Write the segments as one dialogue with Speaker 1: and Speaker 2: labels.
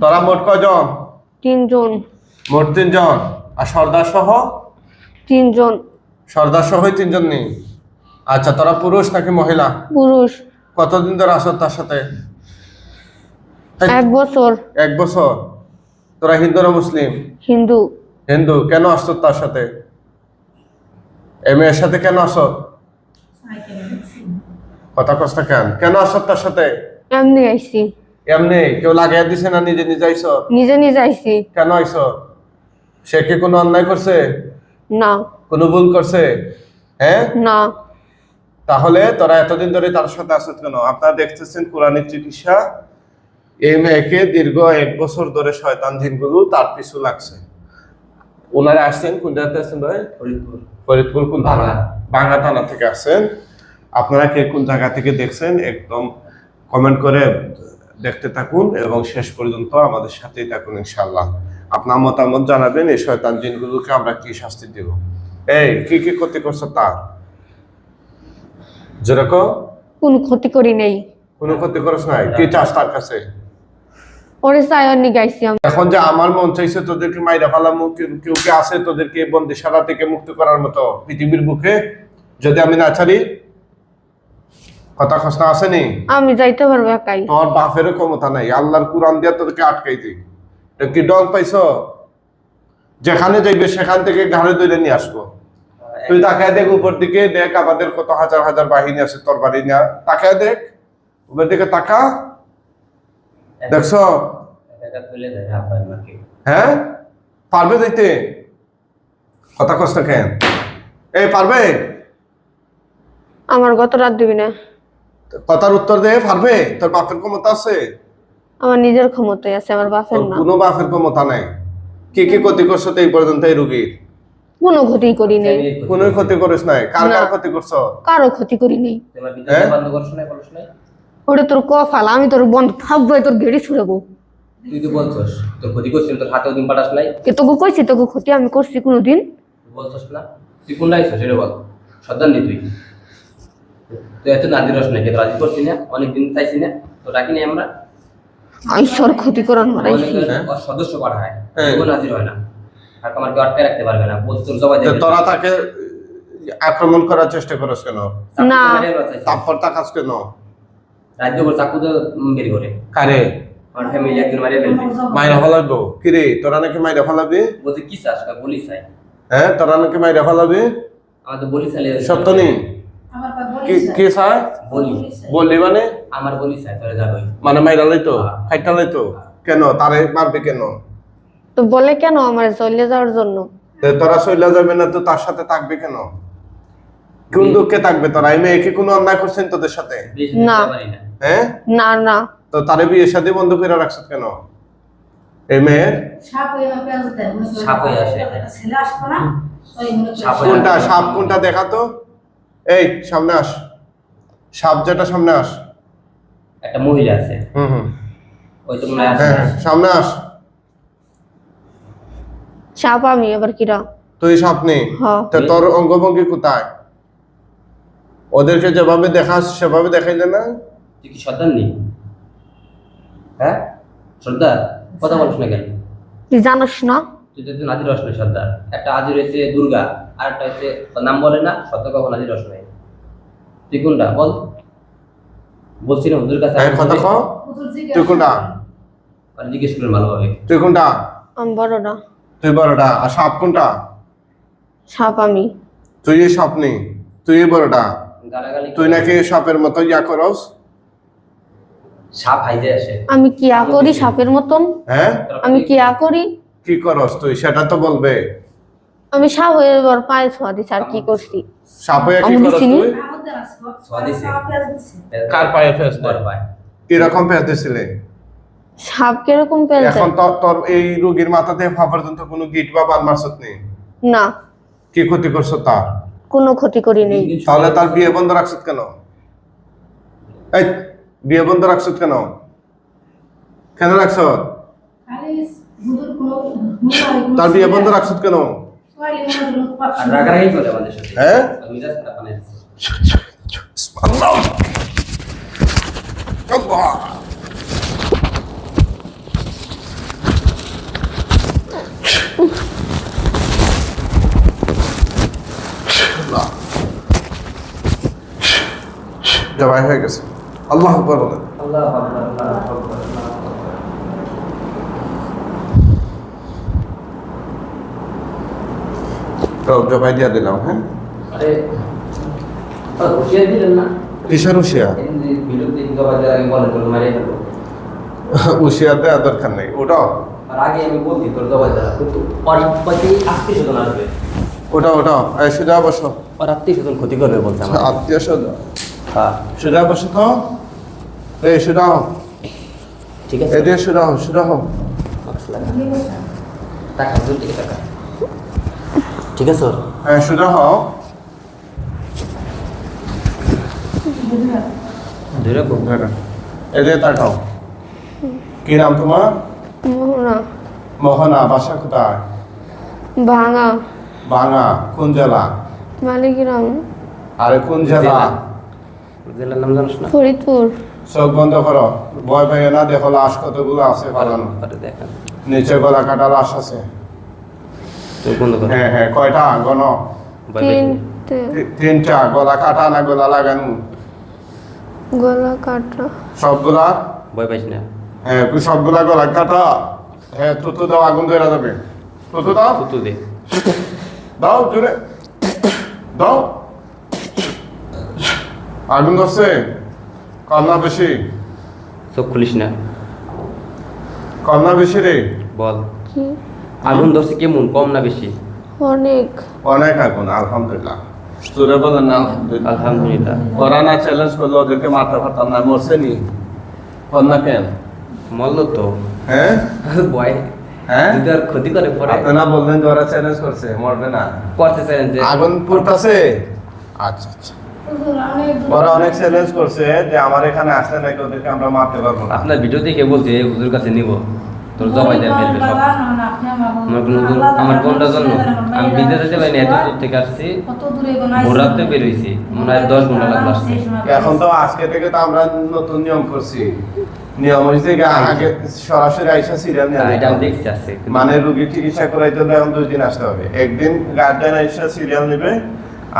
Speaker 1: তোরা মোট কজন
Speaker 2: তিনজন।
Speaker 1: মোট তিনজন। আর সর্দার সহ?
Speaker 2: তিনজন।
Speaker 1: সর্দার সহই তিনজন নেই? আচ্ছা তোরা পুরুষ নাকি মহিলা?
Speaker 2: পুরুষ।
Speaker 1: কতদিন ধরে আসো তার সাথে?
Speaker 2: এক বছর।
Speaker 1: এক বছর। তোরা হিন্দু না মুসলিম?
Speaker 2: হিন্দু।
Speaker 1: হিন্দু। কেন আসছো তার সাথে? এ মেয়ের সাথে কেন আসো? কথা কষ্ট কেন? কেন আসো তার সাথে?
Speaker 2: এমনি আইছি।
Speaker 1: এমনি কেউ লাগাই দিছে না নিজে নিজে আইসো?
Speaker 2: নিজে নিজে আইছি।
Speaker 1: কেন আইসো? সে কি কোনো অন্যায় করছে?
Speaker 2: না।
Speaker 1: কোনো ভুল করছে? হ্যাঁ?
Speaker 2: না।
Speaker 1: তাহলে তোরা এতদিন ধরে তার সাথে আসত কেন? আপনারা দেখতেছেন কোরআনের চিকিৎসা। এই মেয়েকে দীর্ঘ এক বছর ধরে শয়তান জিনগুলো তার পিছু লাগছে। ওনারা আসছেন কোন জায়গাতে আসছেন ভাই?
Speaker 3: ফরিদপুর।
Speaker 1: ফরিদপুর কোন থানা
Speaker 3: বাংলা।
Speaker 1: বাংলা থানা থেকে আসছেন। আপনারা কে কোন জায়গা থেকে দেখছেন? একদম কমেন্ট করে দেখতে থাকুন এবং শেষ পর্যন্ত আমাদের সাথেই থাকুন ইনশাল্লাহ আপনার মতামত জানাবেন এই শয়তান জিনগুলোকে আমরা কি শাস্তি দেব? এই কি কি ক্ষতি করছ তার? যেরকম?
Speaker 2: কোন ক্ষতি করি নেই।
Speaker 1: কোনো ক্ষতি করছ নাই? কি চাস তার কাছে?
Speaker 2: ওরে সায়নি গাইছি
Speaker 1: এখন যে আমার মন চাইছে তোদেরকে মাইরা ফালামু কেউ কি আছে তোদেরকে বন্দিশালা থেকে মুক্ত করার মতো পৃথিবীর বুকে? যদি আমি না ছাড়ি কথা খসনা আসেনি
Speaker 2: আমি যাইতে পারব একাই।
Speaker 1: তোর বাপেরও ক্ষমতা নাই আল্লাহর কোরআন দিয়া তোদেরকে আটকাই দিই। কি ডং পাইছ? যেখানে যাইবে সেখান থেকে ঘাড়ে ধরে নিয়ে আসব। তুই তাকায় দেখ উপর দিকে দেখ আমাদের কত হাজার হাজার বাহিনী আছে তোর বাড়ি না। তাকায় দেখ উপর দিকে তাকা। দেখছ? হ্যাঁ? পারবে দিতে কথা কষ্ট কেন? এই পারবে?
Speaker 2: আমার গত রাত দিবি না।
Speaker 1: কথার উত্তর দে পারবে? তোর বাপের ক্ষমতা আছে?
Speaker 2: আমার নিজের ক্ষমতায় আছে আমার বাপের না।
Speaker 1: কোনো বাপের ক্ষমতা নাই। কি কি ক্ষতি করছ তো এই পর্যন্ত এই রুগীর?
Speaker 2: কোনো ক্ষতি করি নেই।
Speaker 1: কোনো ক্ষতি করিস নাই। কার কার ক্ষতি করছ?
Speaker 2: কারও ক্ষতি করি নেই।
Speaker 3: তোমার
Speaker 1: হ্যাঁ?
Speaker 3: বন্ধ করছ না বলছ না
Speaker 2: ওটা তোর কফাল আমি তোর বন্ধ থাকব তোর গেড়ি ছুড়াবো।
Speaker 3: তুই তো বলছস তোর ক্ষতি করছিস তোর হাতেও দিন পাঠাস নাই।
Speaker 2: কে তোকে কইছি তোকে ক্ষতি আমি করছি কোনোদিন।
Speaker 3: বলছস না? তুই কোন আইছস সেটা বল। সর্দার নি তুই। তুই এত নাজির রস নাকি রাজি করছি না অনেকদিন চাইছি না তো ডাকি নাই আমরা।
Speaker 2: ঈশ্বর ক্ষতি করান মারাইছি
Speaker 3: অনেকে
Speaker 1: হ্যাঁ।
Speaker 3: সদস্য পাঠায়
Speaker 1: হ্যাঁ।
Speaker 3: কেউ নাজির হয় না। আর আমার কেউ আটকে রাখতে পারবে না বলছে তোর জবাই দেবে।
Speaker 1: তোরা তাকে আক্রমণ করার চেষ্টা করছ কেন?
Speaker 2: না।
Speaker 1: তারপর তাকাস কেন?
Speaker 3: রাজ্য করে চাকু তো বের করে।
Speaker 1: কারে?
Speaker 3: আমার ফ্যামিলি একজন মারিয়ে ফেলবে।
Speaker 1: মাইরা ফেলাবো কিরে তোরা নাকি মাইরা ফেলাবি?
Speaker 3: বলছে কি চাস বলি চাই
Speaker 1: হ্যাঁ তোরা নাকি মাইরা ফেলাবি?
Speaker 3: আমার তো বলি চাইলে
Speaker 1: সত্য নেই?
Speaker 4: আমার
Speaker 1: কি চায়
Speaker 3: বলি।
Speaker 1: বললি মানে?
Speaker 3: আমার বলি চাই তোরা যাবই
Speaker 1: মানে মাইরা লইতো? ফাইটা লইতো? কেন? তারে মারবে কেন?
Speaker 2: তো বলে কেন আমার চলে যাওয়ার জন্য?
Speaker 1: তোরা সইলা যাবে না তো তার সাথে থাকবে কেন? কোন দুঃখে থাকবে তোরা? এই মেয়ে কি কোনো অন্যায় করছেন তোদের সাথে?
Speaker 2: না।
Speaker 1: হ্যাঁ?
Speaker 2: না না।
Speaker 1: তো তারে বিয়ে শাদী বন্ধ করে রাখছ কেন? এই মেয়ের?
Speaker 4: সাপ হয়ে
Speaker 3: হয়ে আসে। হয়ে
Speaker 1: কোনটা সাপ কোনটা দেখা তো এই সামনে আস। সাপ যেটা সামনে আস।
Speaker 3: একটা মহিলা আছে।
Speaker 1: হুম হুম।
Speaker 3: ওই তো মনে হ্যাঁ আছে।
Speaker 1: সামনে আস।
Speaker 2: সাপ আমি এবার কিরা?
Speaker 1: তুই সাপ নেই
Speaker 2: হ্যাঁ
Speaker 1: তোর অঙ্গভঙ্গি কোথায়? ওদেরকে যেভাবে দেখাস সেভাবে দেখাইলে না?
Speaker 3: তুই কি সর্দার নেই হ্যাঁ? সর্দার? কথা বলিস না কেন?
Speaker 2: তুই জানোস না?
Speaker 3: তুই তো নাজির রস সর্দার। একটা আজি রয়েছে দুর্গা। আর একটা হচ্ছে নাম বলে না কখন রস নাই? তুই কোনটা? বল। বলছি না হুজুর কাছে
Speaker 1: কথা তুই কোনটা?
Speaker 3: আর জিজ্ঞেস করেন ভালোভাবে।
Speaker 1: তুই কোনটা?
Speaker 2: আমি বড়টা।
Speaker 1: তুই বড়টা। আর সাপ কোনটা?
Speaker 2: সাপ আমি।
Speaker 1: তুই এই সাপ নেই তুই এই বড়টা? তুই নাকি সাপের মতো ইয়া করস?
Speaker 3: সাপ হাইজে আসে।
Speaker 2: আমি কিয়া করি সাপের মতন?
Speaker 1: হ্যাঁ?
Speaker 2: আমি কিয়া করি?
Speaker 1: কি করস তুই? সেটা তো বলবে।
Speaker 2: আমি সাপ হয়ে এবার পায়ে ছোঁয়া দিছি আর কি করছি।
Speaker 1: সাপ হয়ে কি
Speaker 2: চিনি।
Speaker 1: তুই?
Speaker 3: দিছে।
Speaker 1: কার পায়ে ফেস
Speaker 3: বড় ভাই
Speaker 1: কীরকম ফেস দিছিলে?
Speaker 2: সাপ কীরকম পেলতে
Speaker 1: এখন তোর তোর এই রোগীর মাথাতে হওয়া পর্যন্ত কোনো গিট বা বান মারছত নেই
Speaker 2: না।
Speaker 1: কি ক্ষতি করছ তার?
Speaker 2: কোনো ক্ষতি করি নেই।
Speaker 1: তাহলে তার বিয়ে বন্ধ রাখছত কেন? এই বিয়ে বন্ধ রাখছত কেন? কেন রাখছ
Speaker 4: খালি হুজুর কোনো মুখারি কোনো
Speaker 1: তার বিয়ে বন্ধ রাখছত কেন?
Speaker 3: রাগারাগি করে আমাদের সাথে
Speaker 1: হ্যাঁ
Speaker 3: মিজাজ খারাপ বানাইছে আল্লাহ
Speaker 1: আল্লাহ জবাই হয়ে গেছে আল্লাহ আকবার বলেন
Speaker 3: আল্লাহ আকবার আল্লাহ আকবার জবাব দেওয়ার আগে বলে তোর মারিয়ে ফেলব
Speaker 1: হুশিয়ার দেওয়ার দরকার নেই ওটাও
Speaker 3: আগে আমি বলছি তোর জবাব দেওয়া কিন্তু আত্মীয় স্বজন আসবে।
Speaker 1: ওটা এই সোজা বসো।
Speaker 3: ওর আত্মীয় স্বজন ক্ষতি করবে বলছে আমার
Speaker 1: আত্মীয় স্বজন?
Speaker 3: হ্যাঁ।
Speaker 1: সোজা বসো তো। এই
Speaker 3: ঠিক আছে।
Speaker 1: এদিকে
Speaker 3: টাকা টাকা। ঠিক আছে ওর
Speaker 1: হ্যাঁ সোজা হও।
Speaker 3: ধরে রাখব
Speaker 1: এদিকে তাকাও কি নাম তোমার?
Speaker 2: মোহনা।
Speaker 1: মোহনা বাসা কোথায়?
Speaker 2: ভাঙা।
Speaker 1: বাঙা কোন জেলা?
Speaker 2: মালিগ্রাম
Speaker 1: আরে কোন জেলা?
Speaker 3: জেলা। জেলার নাম জানিস না?
Speaker 2: ফরিদপুর।
Speaker 1: চোখ বন্ধ করো। ভয় পাই না দেখো লাশ কতগুলো আছে পালানো। নিচে গলা কাটা লাশ আছে।
Speaker 3: চোখ বন্ধ কর
Speaker 1: হ্যাঁ হ্যাঁ কয়টা গণ
Speaker 3: ভয় পাইস না।
Speaker 2: তিনটে
Speaker 1: তিনটা গলা কাটা না গলা লাগানো?
Speaker 2: গলা কাটা।
Speaker 1: সবগুলা?
Speaker 3: ভয় পাইস না
Speaker 1: হ্যাঁ তুই সবগুলা গলা কাটা। হ্যাঁ তুতু দাও আগুন ধরে যাবে। তুতু দাও।
Speaker 3: তুতু দে।
Speaker 1: দাও জোরে দাও। আগুন ধরছে? কন্যা বেশি?
Speaker 3: চোখ খুলিস না।
Speaker 1: কন্যা বেশি রে?
Speaker 3: বল।
Speaker 2: কি?
Speaker 3: আগুন ধরছে কেমন কম না বেশি?
Speaker 2: অনেক।
Speaker 1: অনেক আগুন আলহামদুলিল্লাহ। সুরে বলেন না আলহামদুলিল্লাহ।
Speaker 3: আলহামদুলিল্লাহ।
Speaker 1: চ্যালেঞ্জ করল ওদেরকে মারতে পারতাম না মরছে নি? কন্যা কেন?
Speaker 3: মল্ল তো।
Speaker 1: হ্যাঁ?
Speaker 3: ভয়।
Speaker 1: হ্যাঁ?
Speaker 3: ক্ষতি করে পরে।
Speaker 1: আপনি না বললেন যে ওরা চ্যালেঞ্জ করছে মরবে না।
Speaker 3: করতে যে
Speaker 1: আগুন পড়তেছে? আচ্ছা আচ্ছা।
Speaker 4: হুজুর, অনেক দূর-
Speaker 1: ওরা অনেক চ্যালেঞ্জ করছে যে আমার এখানে আসলে নাকি ওদেরকে আমরা মারতে পারব না।
Speaker 3: আপনার ভিডিও দেখে বলছি হুজুর কাছে নিব। তোর জবাই দেয় ফেলবে। সব
Speaker 4: আমার
Speaker 3: কোনো আমার কোনটার জন্য আমি বিদেশে যেতে পারিনি এত দূর থেকে আসছি।
Speaker 4: কত দূরে গোনাইছে।
Speaker 3: ভোর রাতে বের হয়েছি মনে হয় দশ ঘণ্টা লাগল আসতে।
Speaker 1: এখন তো আজকে থেকে তো আমরা নতুন নিয়ম করছি। নিয়ম হয়েছে আগে সরাসরি আইসা সিরিয়াল নিয়ে
Speaker 3: হ্যাঁ, আসছে।
Speaker 1: মানে রুগী চিকিৎসা করাইতে হলে এখন দুই দিন আসতে হবে। একদিন গার্ডেন এসে সিরিয়াল নেবে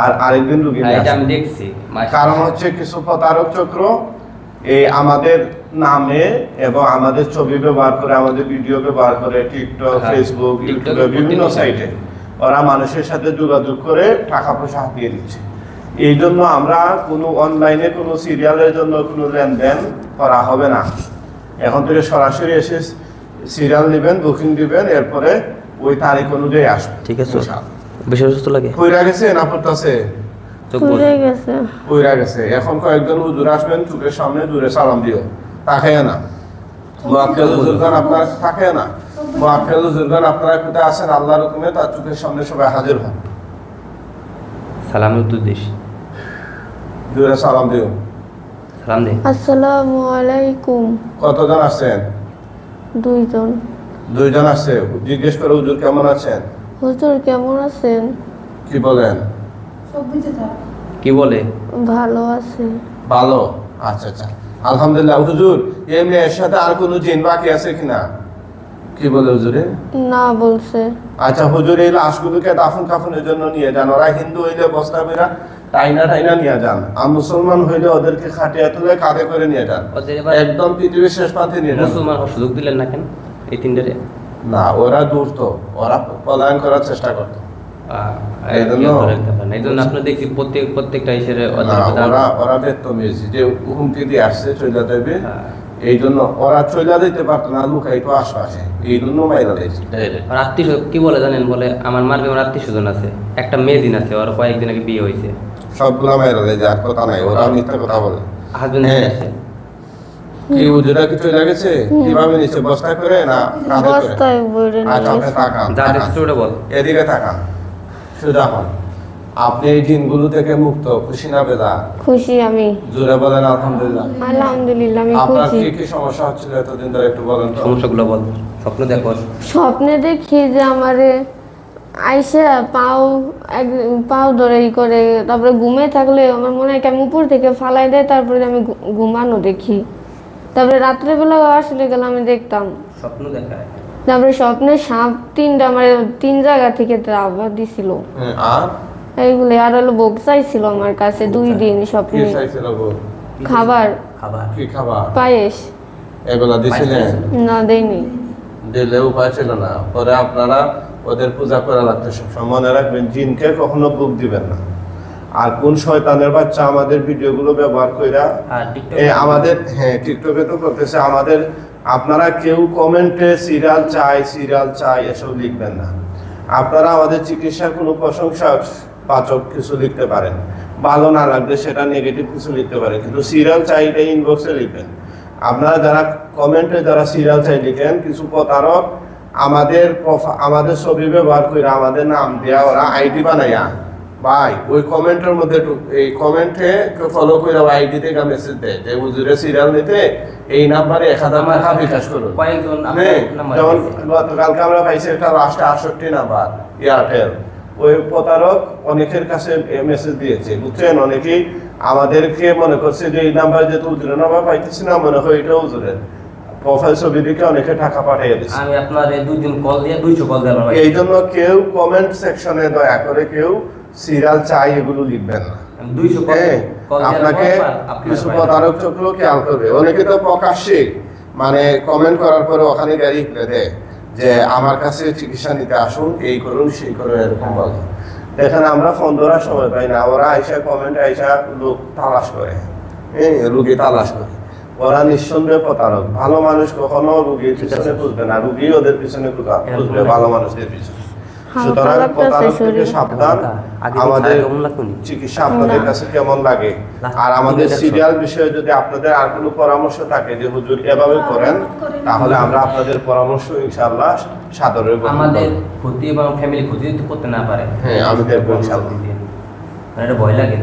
Speaker 1: আর আরেকদিন রুগী
Speaker 3: হ্যাঁ, এটা আমি দেখছি।
Speaker 1: কারণ হচ্ছে কিছু প্রতারক চক্র এই আমাদের নামে এবং আমাদের ছবি ব্যবহার করে আমাদের ভিডিও ব্যবহার করে টিকটক ফেসবুক ইউটিউবে বিভিন্ন সাইটে ওরা মানুষের সাথে যোগাযোগ করে টাকা পয়সা হাতিয়ে দিচ্ছে এই জন্য আমরা কোনো অনলাইনে কোনো সিরিয়ালের জন্য কোনো লেনদেন করা হবে না। এখন থেকে সরাসরি এসে সিরিয়াল নেবেন বুকিং দিবেন এরপরে ওই তারিখ অনুযায়ী আসবে
Speaker 3: ঠিক আছে। বেশি অসুস্থ লাগে?
Speaker 1: কইরা গেছে না পড়তেছে কইরা গেছে। এখন কয়েকজন হুজুর আসবেন চোখের সামনে দূরে সালাম দিও। তাকে না। মোয়াক্কেল হুজুরগান আপনারা থাকে না। মোয়াক্কেল হুজুরগান আপনারা কোথায় আছেন আল্লাহর হুকুমে তার চোখের সামনে সবাই হাজির হন।
Speaker 3: সালাম
Speaker 1: দূরে দিও।
Speaker 3: সালাম দে।
Speaker 2: আসসালামু আলাইকুম।
Speaker 1: কতজন আসছেন
Speaker 2: দুইজন।
Speaker 1: দুইজন আসছে জিজ্ঞেস করে হুজুর কেমন আছেন?
Speaker 2: হুজুর কেমন আছেন?
Speaker 1: কি বলেন?
Speaker 4: থাক।
Speaker 3: কি বলে?
Speaker 2: ভালো আছে।
Speaker 1: ভালো? আচ্ছা আচ্ছা। আলহামদুলিল্লাহ হুজুর এই মেয়ের সাথে আর কোনো জিন বাকি আছে কিনা? কি বলে হুজুরে?
Speaker 2: না বলছে।
Speaker 1: আচ্ছা হুজুর এই লাশগুলোকে দাফন কাফনের জন্য নিয়ে যান। ওরা হিন্দু হইলে বস্তা বেরা টাইনা টাইনা নিয়ে যান। আর মুসলমান হইলে ওদেরকে খাটিয়া তুলে কাঁধে করে নিয়ে যান। একদম পৃথিবীর শেষ প্রান্তে নিয়ে যান।
Speaker 3: মুসলমান সুযোগ দিলেন না কেন এই তিনটারে
Speaker 1: না ওরা দূর তো। ওরা পলায়ন করার চেষ্টা করতো। এই জন্য-
Speaker 3: এই জন্য প্রত্যেক প্রত্যেকটা হিসেবে
Speaker 1: ওরা ওরা যে হুমকি দিয়ে আসছে চলে যাবে এই জন্য ওরা চলে দিতে পারতো না লুকাইতো আশপাশে এই জন্য মাইরা দিয়েছে।
Speaker 3: আত্মীয় কি বলে জানেন? বলে আমার আত্মীয় স্বজন আছে। একটা মেয়ে দিন আছে ওর কয়েকদিন আগে বিয়ে হয়েছে।
Speaker 1: সবগুলো মাইরা দিয়েছে আর কথা নাই। ওরা মিথ্যা কথা বলে।
Speaker 3: হাজবেন্ড
Speaker 1: হ্যাঁ।
Speaker 3: আছে
Speaker 1: কি হুজুরা কি চলে গেছে? কীভাবে নিচে বস্তা করে না কাঁধে করে?
Speaker 2: বস্তায় বইরে নিয়ে
Speaker 1: আচ্ছা
Speaker 3: বল।
Speaker 1: এদিকে তাকান সোজা হন। আপনি এই দিনগুলো থেকে মুক্ত খুশি না বেদা?
Speaker 2: খুশি আমি।
Speaker 1: জোরে বলেন আলহামদুলিল্লাহ।
Speaker 2: আলহামদুলিল্লাহ আমি
Speaker 1: আপনার কি কি সমস্যা হচ্ছিল এতদিন ধরে একটু বলেন
Speaker 3: সমস্যাগুলো বল স্বপ্ন দেখো।
Speaker 2: স্বপ্নে দেখি যে আমারে আইসা পাও এক পাও ধরে ই করে তারপরে ঘুমে থাকলে আমার মনে হয় কি আমি উপর থেকে ফালাই দেয় তারপরে আমি ঘুমানো দেখি। তারপরে রাত্রেবেলা আসলে গেলে আমি দেখতাম।
Speaker 3: স্বপ্ন দেখায়
Speaker 2: তারপরে স্বপ্নে সাপ তিনটা আমার তিন জায়গা থেকে আবার দিছিল।
Speaker 1: হ্যাঁ, আর?
Speaker 2: এইগুলো আর হলো বোক চাইছিল আমার কাছে দুই দিন স্বপ্নে। খাবার।
Speaker 3: খাবার।
Speaker 1: কি খাবার?
Speaker 2: পায়েস।
Speaker 1: এগুলা দিছিলেন?
Speaker 2: না দেয়নি
Speaker 1: দিলে উপায় ছিল না। পরে আপনারা ওদের পূজা করা লাগতো। সবসময় মনে রাখবেন জিনকে কখনো বুক দিবেন না। আর কোন শয়তানের বাচ্চা আমাদের ভিডিওগুলো ব্যবহার কইরা
Speaker 3: আর টিকটক
Speaker 1: এ আমাদের হ্যাঁ টিকটকে তো করতেছে। আমাদের আপনারা কেউ কমেন্টে সিরিয়াল চাই সিরিয়াল চাই, এসব লিখবেন না। আপনারা আমাদের চিকিৎসার কোনো প্রশংসা পাচক কিছু লিখতে পারেন। ভালো না লাগলে সেটা নেগেটিভ কিছু লিখতে পারেন, কিন্তু সিরিয়াল চাই এটা ইনবক্সে লিখবেন। আপনারা যারা কমেন্টে যারা সিরিয়াল চাই লিখেন, কিছু প্রতারক আমাদের আমাদের ছবি ব্যবহার করে আমাদের নাম দেয়া, ওরা আইডি বানাইয়া ভাই ওই কমেন্টের মধ্যে এই কমেন্টে ফলো করে আইডি থেকে মেসেজ দেয় যে হুজুরে সিরিয়াল নিতে এই নাম্বারে এক হাজার টাকা বিকাশ করুন। যেমন। গতকালকে আমরা পাইছি একটা লাস্টে আটষট্টি নাম্বার এয়ারটেল ওই প্রতারক অনেকের কাছে মেসেজ দিয়েছে বুঝছেন? অনেকেই আমাদেরকে মনে করছে যে এই নাম্বার যেহেতু হুজুরের নাম্বার পাইতেছি না মনে হয় এটা হুজুরের। প্রোফাইল অনেকে টাকা পাঠিয়ে দিচ্ছে
Speaker 3: আমি আপনার দুইজন কল দিয়ে দুইশো কল দিয়ে
Speaker 1: এই জন্য কেউ কমেন্ট সেকশনে দয়া করে কেউ সিরিয়াল চাই এগুলো লিখবেন। না হ্যাঁ, আপনাকে কিছু প্রতারক চক্র খেয়াল করবে। অনেকে তো প্রকাশ্যে মানে কমেন্ট করার পরে ওখানে গাড়ি দেয় যে আমার কাছে চিকিৎসা নিতে আসুন এই করুন সেই করুন এরকম বলে। দেখেন আমরা ফোন ধরার সময় পাই না। ওরা আইসা কমেন্ট আইসা লোক তালাশ করে। হ্যাঁ রুগী তালাশ করে। ওরা নিঃসন্দেহে প্রতারক। ভালো মানুষ কখনো রুগীর পিছনে খুঁজবে না। রুগী ওদের পিছনে খুঁজা- খুঁজবে ভালো মানুষদের পিছনে। সুতরাং
Speaker 2: লাগতেছে
Speaker 1: প্রতারক থেকে সাবধান। আমাদের? চিকিৎসা আপনাদের কাছে কেমন লাগে? আর আমাদের সিরিয়াল বিষয়ে যদি আপনাদের আর কোনো পরামর্শ থাকে যে হুজুর এভাবে করেন তাহলে আমরা আপনাদের পরামর্শ ইনশাআল্লাহ সাদরে
Speaker 3: আমাদের ক্ষতি এবং ফ্যামিলি ক্ষতি যদি করতে না পারে
Speaker 1: হ্যাঁ, আমি দেখব ইনশাআল্লাহ।
Speaker 3: মানে এটা ভয় লাগে।